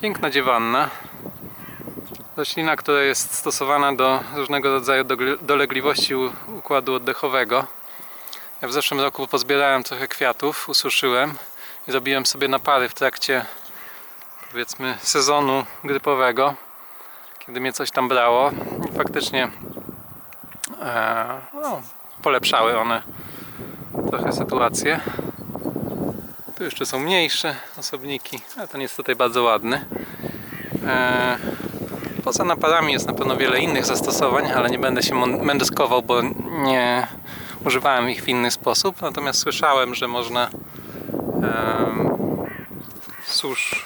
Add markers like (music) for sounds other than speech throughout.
Piękna dziewanna. Roślina, która jest stosowana do różnego rodzaju dolegliwości układu oddechowego. Ja w zeszłym roku pozbierałem trochę kwiatów, ususzyłem i robiłem sobie napary w trakcie powiedzmy sezonu grypowego, kiedy mnie coś tam brało. I faktycznie e, no, polepszały one trochę sytuację. Tu jeszcze są mniejsze osobniki, ale ten jest tutaj bardzo ładny. E, Poza naparami jest na pewno wiele innych zastosowań, ale nie będę się mędrkował, bo nie używałem ich w inny sposób. Natomiast słyszałem, że można em, susz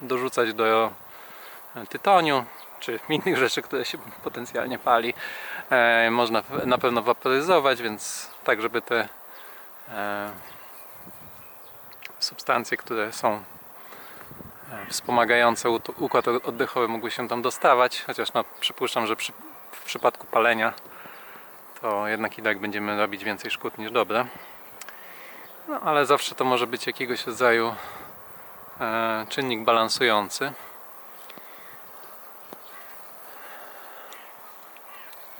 dorzucać do tytoniu czy (laughs) innych rzeczy, które się potencjalnie pali. E, można na pewno waporyzować, więc tak, żeby te e, substancje, które są e, wspomagające układ oddechowy mogły się tam dostawać, chociaż no, przypuszczam, że przy, w przypadku palenia to jednak i tak będziemy robić więcej szkód niż dobra. No ale zawsze to może być jakiegoś rodzaju e, czynnik balansujący.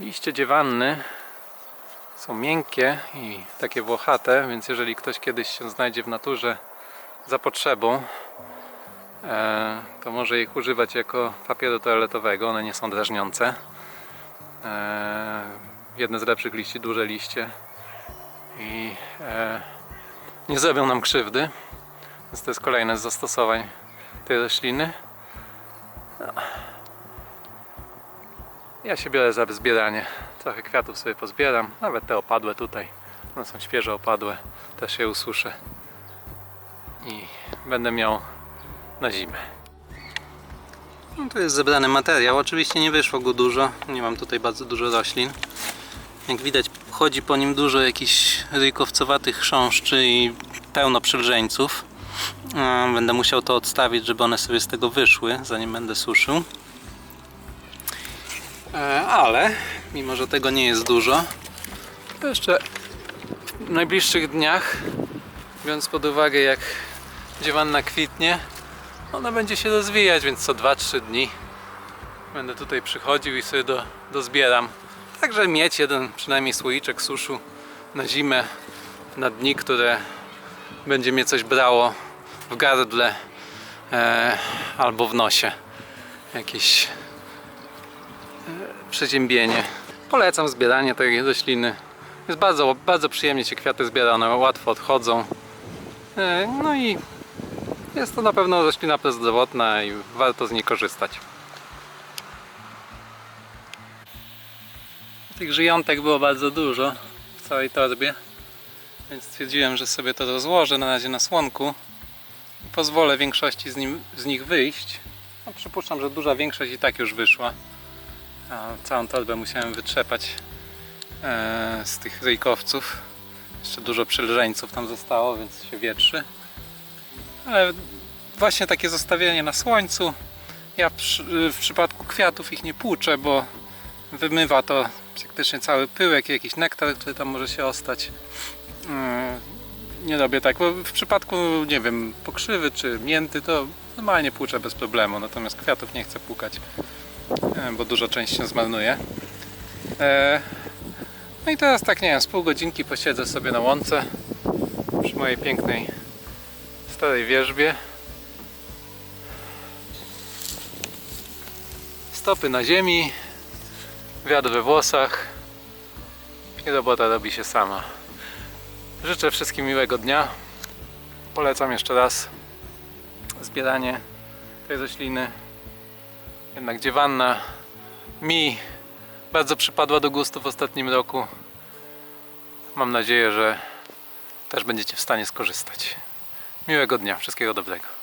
Liście dziewanny są miękkie i takie włochate, więc jeżeli ktoś kiedyś się znajdzie w naturze za potrzebą, e, to może ich używać jako papieru toaletowego. One nie są drażniące. E, jedne z lepszych liści, duże liście i e, nie zrobią nam krzywdy. Więc to jest kolejne z zastosowań tej rośliny. Ja się biorę za zbieranie. Trochę kwiatów sobie pozbieram, nawet te opadłe tutaj. One są świeżo opadłe, też je ususzę. I będę miał na zimę. No to jest zebrany materiał. Oczywiście nie wyszło go dużo. Nie mam tutaj bardzo dużo roślin. Jak widać, chodzi po nim dużo jakichś ryjkowcowatych chrząszczy i pełno przylżeńców. Będę musiał to odstawić, żeby one sobie z tego wyszły, zanim będę suszył. E, Ale, mimo że tego nie jest dużo, jeszcze w najbliższych dniach, biorąc pod uwagę jak dziewanna kwitnie, ona będzie się rozwijać, więc co 2-3 dni będę tutaj przychodził i sobie do, dozbieram. Także mieć jeden przynajmniej słoiczek suszu na zimę, na dni, które będzie mnie coś brało w gardle e, albo w nosie. Jakieś e, przeziębienie. Polecam zbieranie tej rośliny. Jest bardzo, bardzo przyjemnie się kwiaty zbiera, one łatwo odchodzą. E, no i jest to na pewno roślina prozdrowotna i warto z niej korzystać. Tych żyjątek było bardzo dużo w całej torbie, więc stwierdziłem, że sobie to rozłożę na razie na słonku i pozwolę większości z, nim, z nich wyjść. No, przypuszczam, że duża większość i tak już wyszła. A całą torbę musiałem wytrzepać e, z tych ryjkowców. Jeszcze dużo przylżeńców tam zostało, więc się wietrzy. Ale właśnie takie zostawienie na słońcu. Ja przy, w przypadku kwiatów ich nie płuczę, bo wymywa to praktycznie cały pyłek jakiś nektar, który tam może się ostać. Yy, Nie robię tak, bo w przypadku, nie wiem, pokrzywy czy mięty to normalnie płuczę bez problemu, natomiast kwiatów nie chcę płukać, yy, bo dużo część się zmarnuje. Yy, No i teraz tak, nie wiem, z pół godzinki posiedzę sobie na łące przy mojej pięknej starej wierzbie. Stopy na ziemi, wiatr we włosach i robota robi się sama. Życzę wszystkim miłego dnia. Polecam jeszcze raz zbieranie tej rośliny. Jednak dziewanna mi bardzo przypadła do gustu w ostatnim roku. Mam nadzieję, że też będziecie w stanie skorzystać. Miłego dnia, wszystkiego dobrego.